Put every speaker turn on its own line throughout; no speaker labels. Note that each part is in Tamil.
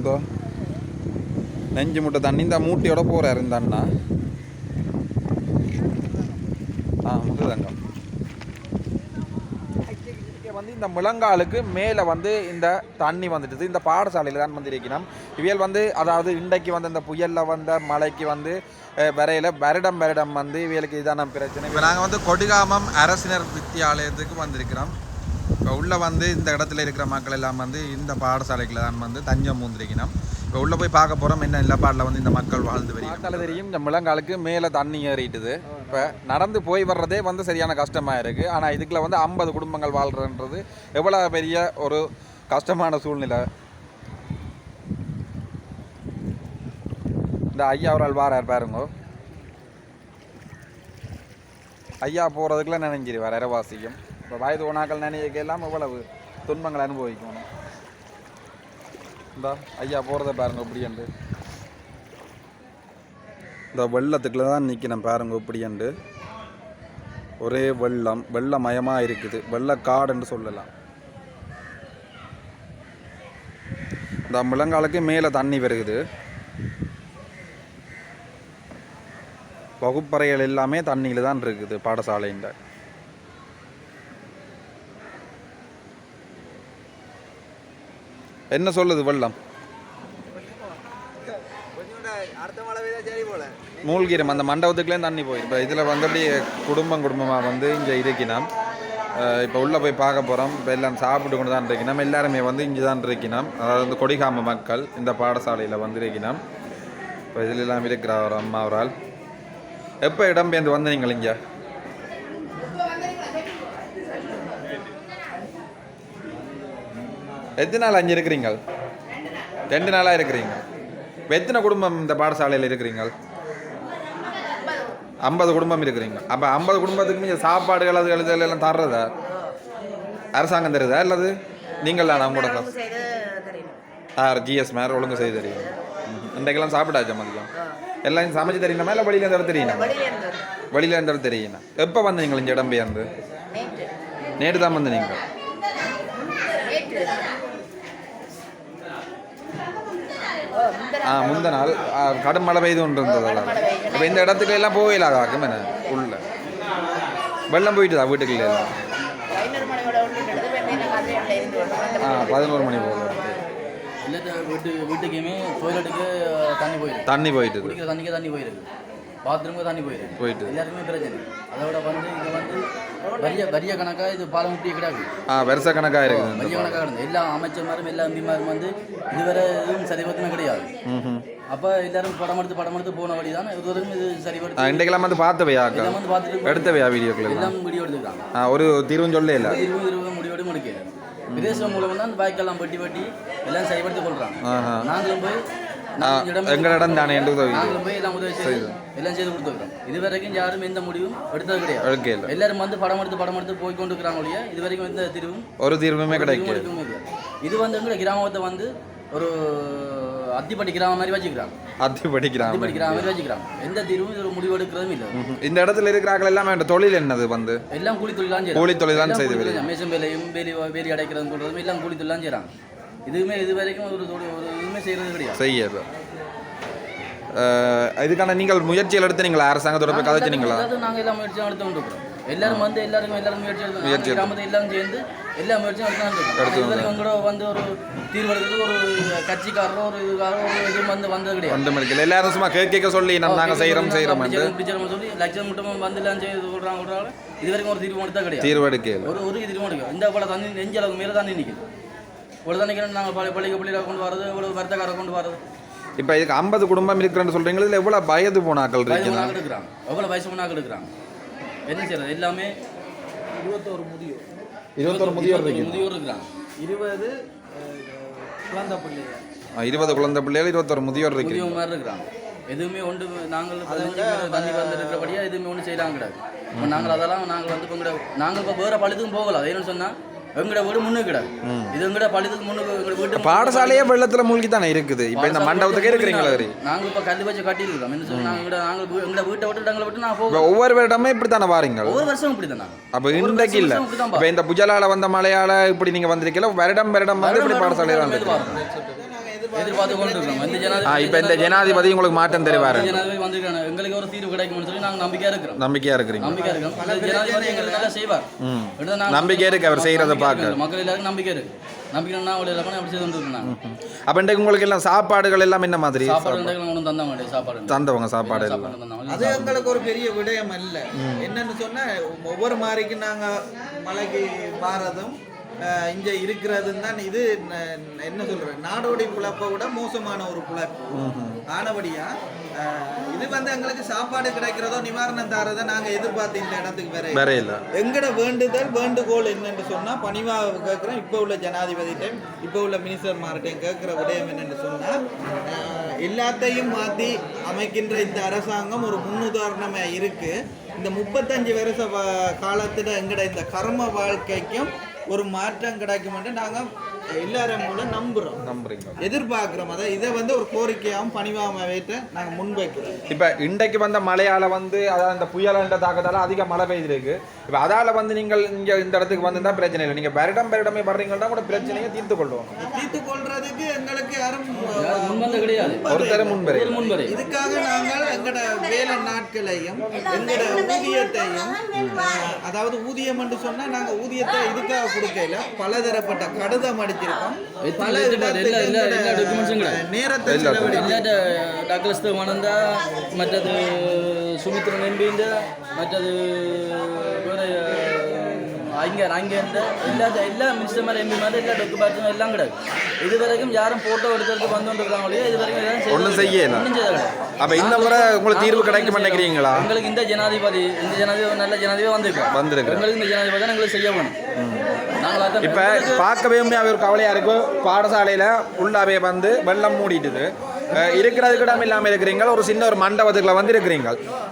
இதோ நெஞ்சு முட்டை தண்ணி. இந்த மூட்டையோட போகிறார் இந்த அண்ணா. ஆ முதுதங்கம் வந்து இந்த முழங்காலுக்கு மேலே வந்து இந்த தண்ணி வந்துட்டுது. இந்த பாடசாலையில் தான் வந்திருக்கணும் இவியல் வந்து அதாவது இன்றைக்கு வந்து இந்த புயலில் வந்த மழைக்கு வந்து அஹ், வருடம் வருடம் வந்து இவியலுக்கு இதான பிரச்சனை. இப்போ நாங்கள் வந்து கொடிகாமம் அரசினர் வித்தியாலயத்துக்கு வந்திருக்கிறோம். இப்போ உள்ளே வந்து இந்த இடத்துல இருக்கிற மக்கள் எல்லாம் வந்து இந்த பாடசாலைக்குள்ள தான் வந்து தஞ்சம் மூந்திருக்கணும். இப்போ உள்ளே போய் பார்க்க போகிறோம் என்ன நிலப்பாடில் வந்து இந்த மக்கள் வாழ்ந்து வரையும் தெரியும் இந்த முழங்காலுக்கு மேலே தண்ணி ஏறிட்டுது. இப்போ நடந்து போய் வர்றதே வந்து சரியான கஷ்டமாக இருக்குது ஆனால் இதுக்குள்ள வந்து ஐம்பது குடும்பங்கள் வாழ்கிறன்றது எவ்வளோ பெரிய ஒரு கஷ்டமான சூழ்நிலை. இந்த ஐயா ஒரு வாரார் பாருங்க. ஐயா போகிறதுக்குள்ள நினைஞ்சிருவார் இரவாசியம் இப்போ வயது உணாக்கள் நினைக்கலாம் இவ்வளவு துன்பங்களை அனுபவிக்கணும்? இந்த ஐயா போகிறத பாருங்க இப்படியண்டு இந்த வெள்ளத்துக்குள்ள தான் நிற்கிறேன் பாருங்க இப்படியண்டு ஒரே வெள்ளம் வெள்ளமயமாக இருக்குது. வெள்ளக்காடுன்னு சொல்லலாம். இந்த முழங்காலுக்கு மேலே தண்ணி வருகுது. வகுப்பறைகள் எல்லாமே தண்ணியில் தான் இருக்குது பாடசாலையின் என்ன சொல்லுது வெள்ளம்?
அடுத்த
அந்த மண்டபத்துக்குள்ளே தண்ணி போயிடும் இப்போ இதில் வந்தபடி குடும்பம் குடும்பமாக வந்து இங்கே இருக்கணும். இப்போ உள்ளே போய் பார்க்க போகிறோம் இப்போ எல்லாம் சாப்பிட்டு கொண்டு தான் இருக்கணும். எல்லாருமே வந்து இங்கே தான் இருக்கணும். அதாவது வந்து கொடிகாம மக்கள் இந்த பாடசாலையில் வந்து இருக்கினோம் இப்போ இதில் எல்லாம் இருக்கிற ஒரு அம்மா ஒரு ஆள் எப்போ இடம்பெயர்ந்து வந்து நீங்கள் இங்கே? எத்தனை நாள் அங்கே இருக்கிறீங்க? ரெண்டு நாளாக இருக்கிறீங்க. எத்தனை குடும்பம் இந்த பாடசாலையில் இருக்கிறீங்க? ஐம்பது குடும்பம் இருக்கிறீங்க. அப்போ ஐம்பது குடும்பத்துக்கு நீங்கள் சாப்பாடுகள் அது எழுதல் எல்லாம் தர்றதா? அரசாங்கம் தருதா அல்லது நீங்கள் தானே உங்களோட காசு
செய்து தெரியணும்
ஆ ஜிஎஸ் மேர் ஒழுங்கு செய்து தெரியும். இன்றைக்கெல்லாம் சாப்பிட்டாச்சா மதியம் எல்லாம் சமைச்சு தெரியணுமா இல்லை வெளியில இருந்து தெரியணும்
வெளியில இருந்து
வெளியில இருந்து தெரியணும் எப்போ வந்து நீங்கள் இங்கே இடம்பெயர்ந்து
நேற்று.
நேற்று தான் வந்து நீங்கள்
நேற்று ஓ இந்த
ஆ முந்த நாள் கடும் மழை பெய்து கொண்டு இருந்ததெல்லாம் இப்போ இந்த இடத்துக்கு எல்லாம் போகவே இல்லாதாக்கும் என்ன? உள்ள. வெள்ளம் போயிட்டுதா வீட்டுக்குள்ள எல்லாம்? ஆ பதினோரு மணி போகுது
வீட்டு வீட்டுக்குமே டொய்லெட்டுக்கு தண்ணி போயிருக்கு
தண்ணி போயிட்டுது.
குடிக்கிற தண்ணிக்கு தண்ணி போயிருக்கு பாத்ரூமுக்கு தண்ணி போயிருக்கு
போயிட்டு
எல்லாருக்குமே பிரச்சனை. அதோட வந்து இங்கே வந்து வரிய வரிய கணக்காக இது பாலம் முட்டிய கிடாது
ஆ வருஷ கணக்காக இருக்குது
வரிய கணக்காக கிடந்து எல்லா அமைச்சர்மாரும் எல்லா எம்பிமாரும் வந்து இதுவரை எதுவும் சரிபடுத்தமே கிடையாது. அப்போ எல்லாரும் படம் எடுத்து படம் எடுத்து போன வழி தான் இதுவரைக்கும் இது சரிபடுத்தி
இன்றைக்கெல்லாம் வந்து பார்த்தவையா?
எல்லாம் வந்து பார்த்துட்டு
எடுத்தவையா வீடியோக்குள்ள
எல்லாம்? வீடியோ எடுத்துக்கிறாங்க
ஆ ஒரு தீர்வும் சொல்ல இல்லை.
இருபது இருபது முடிவோடு முடிக்கல. விதேசம் மூலம் தான் பாய்க்கெல்லாம் பட்டி பட்டி எல்லாம் சரிபடுத்தி கொள்றாங்க.
ஆஹா.
நாங்களும் போய்
ஆ, எங்கள் இடம் தானே என்று உதவி
எல்லாம் செய்து கொடுத்துருக்கோம் இது வரைக்கும் யாரும் எந்த முடிவும் எடுத்தது கிடையாது எல்லாரும் வந்து படம் எடுத்து படம் எடுத்து போய் கொண்டு இருக்கிறாங்க இது வரைக்கும் எந்த தீர்வும்
ஒரு தீர்வுமே
இல்லை. இது வந்து எங்களை கிராமத்தை வந்து ஒரு அத்திப்பட்டி கிராமம் மாதிரி வச்சுக்கிறாங்க
அத்தி படிக்கிறாங்க
அத்திப்பட்டி கிராமம் மாதிரி வச்சுக்கிறாங்க எந்த தீர்வும் இது ஒரு முடிவு எடுக்கிறதும் இல்லை
இந்த இடத்துல இருக்கிறார்கள் எல்லாமே தொழில் என்னது வந்து
எல்லாம் கூலி தொழிலாம் செய்யறாங்க
கூலி தொழில் தான்
எல்லாம்
செய்து
மேசம் வேலையும் வேலி வேலி அடைக்கிறதும் எல்லாம் கூலி தொழிலாம் செய்கிறாங்க இதுவுமே இது வரைக்கும் ஒரு இதுவுமே செய்கிறது கிடையாது.
செய்யறது. இதுக்கான நீங்கள் முயற்சிகள் எடுத்து நீங்களா அரசாங்கத்தோட போய் கதைச்சினீங்களா
நாங்கள் எல்லா முயற்சியும் எடுத்து கொண்டு எல்லாரும் வந்து எல்லாருக்கும் எல்லாரும் முயற்சி எடுத்து கிராமத்தை எல்லாம் சேர்ந்து எல்லா முயற்சியும் எடுத்து இது வரைக்கும் கூட வந்து ஒரு தீர்வு எடுக்கிறதுக்கு ஒரு கட்சிக்காரரோ ஒரு இதுக்காரோ ஒரு இதுவும் வந்து வந்தது கிடையாது.
வந்து முடிக்கல எல்லாரும் சும்மா கேட்க சொல்லி நம்ம நாங்கள் செய்கிறோம் செய்கிறோம்
பிடிச்சவங்க சொல்லி லட்சம் மட்டும் வந்து எல்லாம் செய்து சொல்கிறாங்க இது வரைக்கும் ஒரு தீர்வு எடுத்தா கிடையாது.
தீர்வு எடுக்கல.
ஒரு ஒரு தீர்வு இந்த போல தண்ணி நெஞ்ச அளவுக்கு மேலே தண்ணி நிற்குது ஒரு தண்ணிக்கு நாங்கள் பள்ளி பள்ளிக்கு பள்ளியில் கொண்டு வரது இவ்வளோ வர்த்தக்காரை கொண்டு வரது
இப்போ இதுக்கு ஐம்பது குடும்பம் இருக்கிறேன்னு சொல்றீங்களா? இதில் எவ்வளோ வயது போனாக்கள்
ஒன்றாக எடுக்கிறாங்க எவ்வளோ வயசு ஒன்றாக எடுக்கிறாங்க என்ன செய்யறது? எல்லாமே
இருபத்தோரு முதியோர்.
இருபத்தொரு முதியோர்
முதியோர் இருக்கிறாங்க.
இருபது குழந்தை பிள்ளைங்க
ஆ, இருபது குழந்தை பிள்ளைகள் இருபத்தொரு முதியோர் இருக்கு
முதியோர் மாதிரி இருக்கிறாங்க. எதுவுமே ஒன்று நாங்கள் தண்ணி வந்து இருக்கிறபடியா எதுவுமே ஒன்றும் செய்யலாம் கிடையாது. இப்போ நாங்கள் அதெல்லாம் நாங்கள் வந்து இப்போ நாங்கள் இப்போ வேறு பழுதுக்கும் போகலாம் அது என்னன்னு சொன்னால் எங்கட வீடு முன்னுக்கு கிடையாது இது எங்கட பழுதுக்கு முன்னுக்கு எங்கட வீட்டு
பாடசாலையே வெள்ளத்துல மூழ்கி தானே இருக்குது? இப்போ இந்த மண்டபத்துக்கே இருக்கிறீங்களா சரி
நாங்கள் இப்போ கல் வச்சு கட்டியிருக்கிறோம். என்ன சொல்லி வீ- எங்கட வீட்டை விட்டு எங்களை விட்டு நான் போவோம்
ஒவ்வொரு வருடமே இப்படி தானே வாரீங்க?
ஒவ்வொரு வருஷம் இப்படி தான்
அப்போ இன்றைக்கு இல்லை இப்போ இந்த புஜலால வந்த மழையால இப்படி நீங்க வந்திருக்கல வருடம் வருடம் வந்து இப்படி பாடசாலையில் வந்துருக்கு
எதிர்பார்த்து கொண்டு இருக்கோம் இந்த
ஆ
ஜனாதிபதி
இப்போ இந்த ஜனாதிபதி உங்களுக்கு மாற்றம் தருவார்.
ஜனாதிபதி வந்திருக்காங்க எங்களுக்கு ஒரு தீர்வு கிடைக்கும்னு சொல்லி நாங்கள் நம்பிக்கையா இருக்கிறோம்.
நம்பிக்கையா இருக்கிறீங்க.
நம்பிக்கை இருக்கோம் இந்த ஜனாதிபதி எங்களுக்கு நல்லா செய்வார்.
நம்பிக்கை இருக்கு அவர் செய்யறத
நம்பிக்கை
பார்க்க.
மக்கள் எல்லாருக்கும் நம்பிக்கை இருக்கு. நம்பிக்கை அவளை எல்லாம் அப்படி செய்து
அப்போ இன்றைக்கு உங்களுக்கு எல்லாம் சாப்பாடுகள் எல்லாம் என்ன மாதிரி?
சாப்பாடு ஒன்றும் சாப்பாடு
தந்தவங்க சாப்பாடு
அது எங்களுக்கு ஒரு பெரிய விடயம் அல்ல. என்னன்னு சொன்னா ஒவ்வொரு மாறிக்கு நாங்க மலைக்கு வாரதும் அஹ், இங்க இருக்கிறதுன்னு தான் இது என்ன சொல்றேன் நாடோடி புழப்பை விட மோசமான ஒரு புழப்பு. ஆனபடியா அஹ், இது வந்து எங்களுக்கு சாப்பாடு கிடைக்கிறதோ நிவாரணம் தாரதை நாங்க எதிர்பார்த்து இந்த இடத்துக்கு வேற
இல்லை.
எங்கட வேண்டுதல் வேண்டுகோள் என்னன்னு சொன்னா பணிவா கேட்குறேன் இப்போ உள்ள ஜனாதிபதிட்டையும் இப்போ உள்ள மினிஸ்டர் மார்ட்டையும் கேட்குற விடயம் என்னன்னு சொன்னா அஹ், எல்லாத்தையும் மாற்றி அமைக்கின்ற இந்த அரசாங்கம் ஒரு முன்னுதாரணமா இருக்கு. இந்த முப்பத்தஞ்சு வருஷ காலத்துல எங்கட இந்த கர்ம வாழ்க்கைக்கும் ஒரு மாற்றம் கிடைக்கும் என்று நாங்கள் எல்லாரும் மூலம் நம்புறோம்.
நம்புறீங்க.
எதிர்பார்க்குறோம். அதை இதை வந்து ஒரு கோரிக்கையாகவும் பணிவாகவும் வைத்து நாங்கள் முன்வைக்கிறோம்.
இப்போ இன்றைக்கு வந்த மழையால வந்து அதாவது இந்த புயலன்ற தாக்கத்தால அதிக மழை பெய்திருக்கு. இப்போ அதால வந்து நீங்கள் இங்க இந்த இடத்துக்கு வந்திருந்தா பிரச்சனை இல்லை. நீங்க வருடம் வருடமே வர்றீங்கன்னா கூட பிரச்சனையை தீர்த்து கொள்வோம்
தீர்த்து கொள்றதுக்கு எங்களுக்கு யாரும்
முன்வந்து கிடையாது.
ஒருத்தர் முன்வரை
முன்வரை
இதுக்காக நாங்கள் எங்கட வேலை நாட்களையும் எங்கட ஊதியத்தையும் அதாவது ஊதியம் என்று சொன்னா நாங்க ஊதியத்தை இதுக்காக கொடுக்கல. பலதரப்பட்ட கடிதம் அடிச்சிருக்கோம் பல
எல்லா- எல்லா- எல்லா- எல்லா documents-ம்
இடத்துக்கு
கிடையாது.
நேரத்தை செலவழிச்சு
ഇല്ലാത്ത ഡഗ്ലസ് മണന്ത മറ്റത് സുമിത്രൻ എം പിന്റെ இங்கே அங்கே இருந்த எல்லா எல்லா மினிஸ்டர் மாதிரி எம்பி மாதிரி எல்லா டொக்குமெண்ட்ஸும் எல்லாம் கிடக்கு இது வரைக்கும் யாரும் ஃபோட்டோ எடுக்கிறதுக்கு வந்து கொண்டிருக்காங்களே இது
வரைக்கும் ஒன்றும்
செய்ய ஒன்றும் செய்யல
அப்போ இந்த முறை உங்களுக்கு தீர்வு கிடைக்கும் நினைக்கிறீங்களா
உங்களுக்கு இந்த ஜனாதிபதி இந்த ஜனாதிபதி நல்ல ஜனாதிபதி வந்திருக்கு
வந்திருக்கு
உங்களுக்கு இந்த ஜனாதிபதி தான் எங்களுக்கு செய்ய வேணும்
இப்போ பார்க்கவே ஒரு கவலையாக இருக்கும் பாடசாலையில் உள்ளாவே வந்து வெள்ளம் மூடிட்டுது இருக்கிறதுக்கு இடம் இல்லாமல் இருக்கிறீங்க. ஒரு சின்ன ஒரு மண்டபத்துக்குள்ள வந்து இருக்கிறீங்க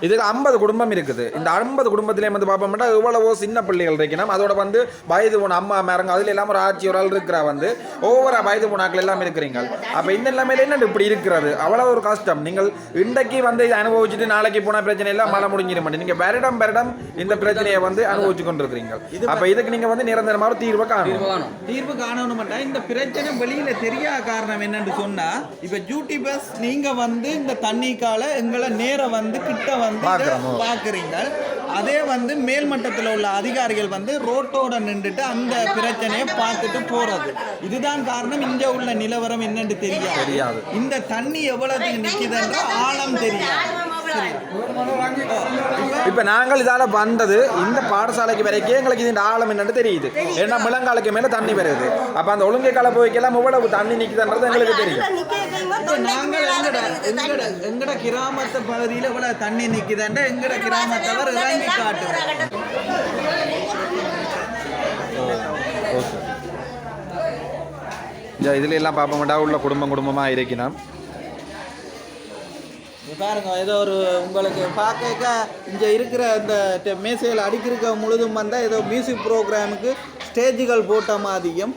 இதுக்கு ஐம்பது குடும்பம் இருக்குது. இந்த ஐம்பது குடும்பத்திலே வந்து பார்ப்போம்னா எவ்வளவோ சின்ன பிள்ளைகள் இருக்கணும். அதோட வந்து வயது போன அம்மா மேரங்க அதில் எல்லாம் ஒரு ஆட்சி ஒரு ஆள் இருக்கிறா வந்து. ஒவ்வொரு வயது போனாக்கள் எல்லாம் இருக்கிறீங்க. அப்போ இந்த நிலைமையில என்ன இப்படி இருக்கிறது? அவ்வளோ ஒரு கஷ்டம். நீங்கள் இன்றைக்கு வந்து இதை அனுபவிச்சுட்டு நாளைக்கு போன பிரச்சனை எல்லாம் மழை முடிஞ்சிட மாட்டேன் நீங்கள் வருடம் வருடம் இந்த பிரச்சனையை வந்து அனுபவிச்சு கொண்டிருக்கிறீங்க. அப்போ இதுக்கு நீங்கள் வந்து நிரந்தரமாக ஒரு தீர்வை காணும்
தீர்வு
காணணும்டா இந்த பிரச்சனை வெளியில தெரியாத காரணம் என்னன்னு சொன்னா இப்ப டியூட்டி பஸ் நீங்க வந்து இந்த தண்ணிக்கால எங்களை நேர வந்து கிட்ட வந்து. பாக்குறீங்க அதே வந்து மேல்மட்டத்தில் உள்ள அதிகாரிகள் வந்து ரோட்டோட நின்றுட்டு அந்த பிரச்சனையை பார்த்துட்டு போறது இதுதான் காரணம் இங்க உள்ள நிலவரம் என்னன்னு தெரியாது. இந்த தண்ணி எவ்வளவுக்கு நிக்குதுன்ற ஆழம் தெரியாது. இப்ப
நாங்கள் இதால வந்தது இந்த பாடசாலைக்கு வரைக்கும் எங்களுக்கு இந்த ஆழம் என்னன்னு தெரியுது. ஏன்னா முழங்காலுக்கு மேலே தண்ணி வருது. அப்போ அந்த ஒழுங்கை கால போய்க்கெல்லாம் இவ்வளவு தண்ணி நிற்குதுன்றது எங்களுக்கு தெரியும்.
எங்கட கிராமத்து பகுதியில் இவ்வளவு தண்ணி நிக்குதுன்ற எங்கட கிராமத்தவர் இறங்கி காட்டுவோம்
இந்த இதுல எல்லாம் பார்ப்போம்டா உள்ள குடும்பம் குடும்பமாக
இங்க பாருங்க ஏதோ ஒரு உங்களுக்கு பார்க்க இங்க இருக்கிற இந்த டெ- மேசையில் அடிக்கிருக்க முழுதும் வந்தால் ஏதோ மியூசிக் ப்ரோக்ராமுக்கு ஸ்டேஜுகள் போட்ட மாதிரியும்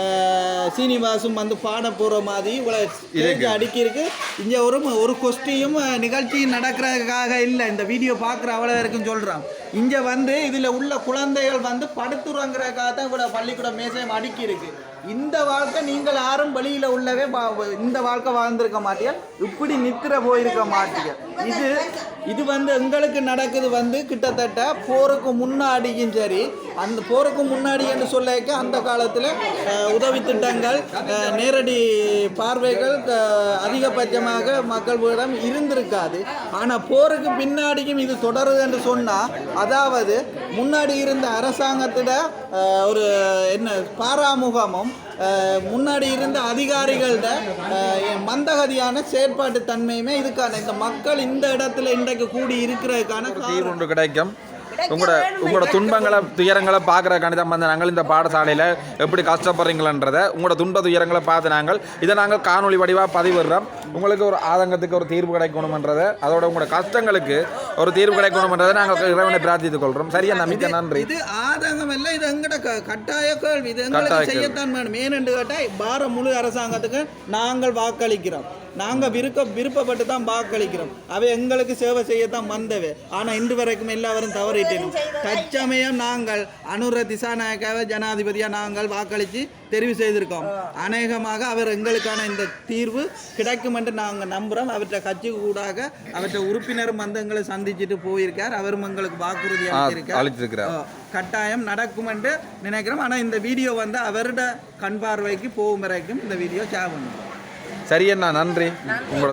அஹ், சீனிவாசும் வந்து பாட போகிற மாதிரி இவ்வளோ ஸ்டேஜ் அடிக்கிருக்கு. இங்கே ஒரு ஒரு கொஸ்டியும் நிகழ்ச்சியும் நடக்கிறதுக்காக இல்லை. இந்த வீடியோ பார்க்குற அவ்வளோ வரைக்கும் சொல்கிறான் இங்கே வந்து இதில் உள்ள குழந்தைகள் வந்து படுத்துறங்கிறக்காக தான் இவ்வளோ பள்ளிக்கூட மேசையும் அடுக்கி இருக்கு இந்த வாழ்க்கை நீங்கள் யாரும் வெளியில் உள்ளவே வா- இந்த வாழ்க்கை வாழ்ந்திருக்க மாட்டீங்க இப்படி நித்திர போயிருக்க மாட்டீங்க இது இது வந்து எங்களுக்கு நடக்குது வந்து கிட்டத்தட்ட போருக்கு முன்னாடியும் சரி அந்த போருக்கு முன்னாடி என்று சொல்லிக்க அந்த காலத்தில் உதவி திட்டங்கள் நேரடி பார்வைகள் அதிகபட்சமாக மக்களிடம் இருந்திருக்காது. ஆனால் போருக்கு பின்னாடியும் இது தொடருது என்று சொன்னால் அதாவது முன்னாடி இருந்த அரசாங்கத்திட ஒரு என்ன பாராமுகமும் முன்னாடி இருந்த அதிகாரிகள்ட மந்தகதியான செயற்பாட்டு தன்மையுமே இதுக்கான. இந்த மக்கள் இந்த இடத்துல இன்றைக்கு கூடி இருக்கிறதுக்கான
தீர்வு ஒன்று கிடைக்கும். உங்களோட உங்களோட துன்பங்களை துயரங்களை பார்க்குறக்காண்டி தான் வந்து நாங்கள் இந்த பாடசாலையில் எப்படி கஷ்டப்படுறீங்களன்றதை உங்களோட துன்ப துயரங்களை பார்த்து நாங்கள் இதை நாங்கள் காணொளி வடிவாக பதிவிடுறோம். உங்களுக்கு ஒரு ஆதங்கத்துக்கு ஒரு தீர்வு கிடைக்கணுமன்றதை அதோட உங்களோட கஷ்டங்களுக்கு ஒரு தீர்வு கிடைக்கணுமன்றதை நாங்கள் இறைவனை பிரார்த்தித்துக் கொள்கிறோம் சரியா நம்பிக்கை நன்றி.
இது ஆதங்கம் இல்லை இது எங்கட கட்டாய கேள்வி. இது. செய்யத்தான் வேணும். ஏனென்று கேட்டால் பாரம் முழு அரசாங்கத்துக்கு நாங்கள் வாக்களிக்கிறோம். நாங்கள் விருப்ப விருப்பப்பட்டு தான் வாக்களிக்கிறோம். அவை எங்களுக்கு சேவை செய்யத்தான் வந்தவை. ஆனால் இன்று வரைக்கும் எல்லாரும் தவறிட்டோம் தற்சமயம் நாங்கள் அனுர திசாநாயக்காவை ஜனாதிபதியாக நாங்கள் வாக்களித்து தெரிவு செய்திருக்கோம். அநேகமாக அவர் எங்களுக்கான இந்த தீர்வு கிடைக்கும் என்று நாங்கள் நம்புகிறோம் அவற்றை கட்சி கூடாக அவற்றை உறுப்பினரும் வந்து எங்களை சந்திச்சுட்டு போயிருக்கார். அவரும் எங்களுக்கு வாக்குறுதி அளித்திருக்கார். கட்டாயம் நடக்கும் என்று நினைக்கிறோம். ஆனால் இந்த வீடியோ வந்து அவரோட கண் பார்வைக்கு போகும் வரைக்கும் இந்த வீடியோ ஷேர் பண்ணுவோம்
சரி அண்ணா நன்றி. உங்களோட